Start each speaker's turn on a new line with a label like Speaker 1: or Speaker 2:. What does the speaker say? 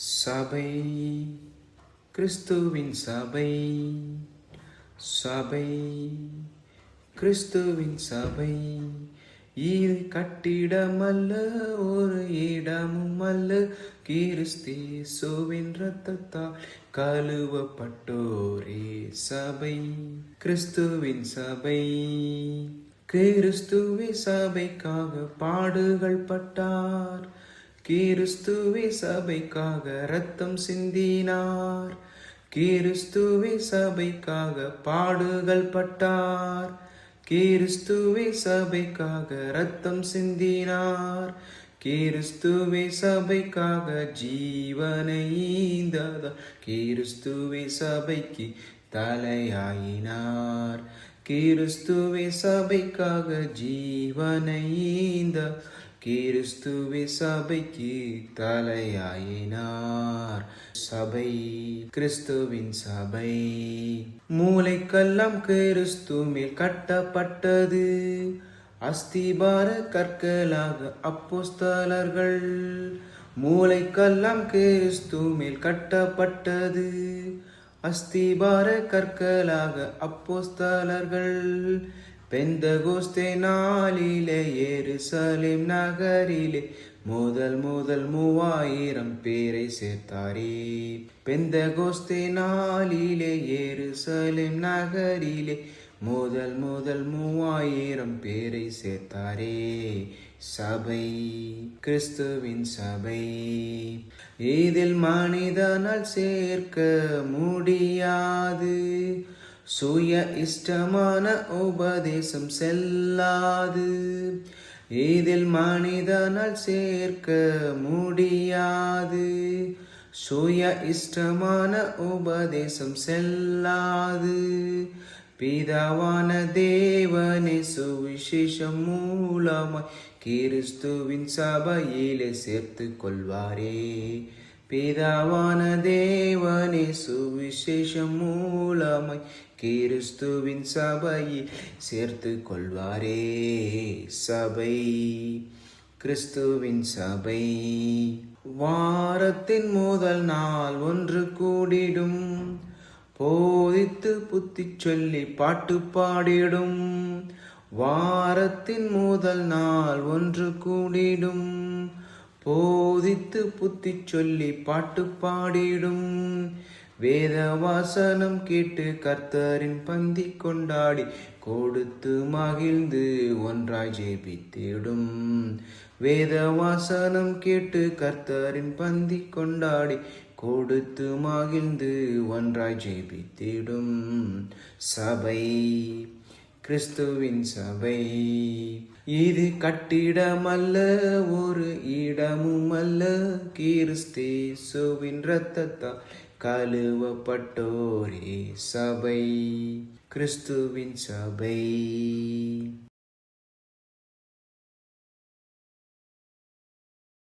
Speaker 1: சபை கிறிஸ்துவின் சபை சபை கிறிஸ்துவின் சபை. இது கட்டிடமல்ல ஒரு இடமும் அல்ல கிறிஸ்தேசுவின் ரத்தத்தால் கழுவப்பட்டோரே சபை கிறிஸ்துவின் சபை. கிறிஸ்துவே சபைக்காக பாடுகள் பட்டார். கிறிஸ்துவே சபைக்காக ரத்தம் சிந்தினார். கிறிஸ்துவே சபைக்காக பாடுகள் பட்டார். கிறிஸ்துவே சபைக்காக ரத்தம் சிந்தினார். கிறிஸ்துவே சபைக்காக ஜீவனை ஈந்ததார் சபைக்கு தலையாயினார். கிறிஸ்துவே சபைக்காக ஜீவனை ஈந்த கிறிஸ்துவே சபைக்கு தலையாயினார். சபை கிறிஸ்துவின் சபை. மூளைக்கெல்லாம் கிறிஸ்து மேல் கட்டப்பட்டது. அஸ்திபார கற்களாக அப்போஸ்தலர்கள். மூளைக்கெல்லாம் கிறிஸ்து மேல் கட்டப்பட்டது. அஸ்திபார கற்களாக அப்போஸ்தலர்கள். பெந்தகுஸ்தே நாளிலே எருசலேம் நகரிலே முதல் முதல் மூவாயிரம் பேரை சேர்த்தாரே பெந்தகோஸ்தே நாளிலே எருசலேம் நகரிலே முதல் முதல் மூவாயிரம் பேரை சேர்த்தாரே. சபை கிறிஸ்துவின் சபை. இதில் மனிதனால் சேர்க்க முடியாது. சுய இஷ்டமான உபதேசம் செல்லாது. இதில் மனிதனால் சேர்க்க முடியாது. சுய இஷ்டமான உபதேசம் செல்லாது. பிதாவான தேவனே சுவிசேஷம் மூலமாய் கிறிஸ்துவின் சபையிலே சேர்த்து கொள்வாரே. பிதாவான தேவனே சுவிசேஷம் மூலமாய் கிறிஸ்துவின் சபையில் சேர்த்து கொள்வாரே சபை. கிறிஸ்துவின் சபை. வாரத்தின் முதல் நாள் ஒன்று கூடிடும். போதித்து புத்தி சொல்லி பாட்டு பாடிடும். வாரத்தின் முதல் நாள் ஒன்று கூடிடும். போதித்து புத்தி சொல்லி பாட்டு பாடிடும். வேத வாசனம் கேட்டு கர்த்தரின் பந்தி கொண்டாடி கொடுத்து மகிழ்ந்து ஒன்றாய் ஜெபித்திடும். வேத வாசனம் கேட்டு கர்த்தரின் பந்தி கொண்டாடி கொடுத்து மகிழ்ந்து ஒன்றாய் ஜெபித்திடும். சபை கிறிஸ்துவின் சபை. இது கட்டிடமல்ல ஒரு இடமும் அல்ல கிறிஸ்தேசுவின் ரத்தத்தால் கழுவப்பட்டோரே சபை. கிறிஸ்துவின் சபை.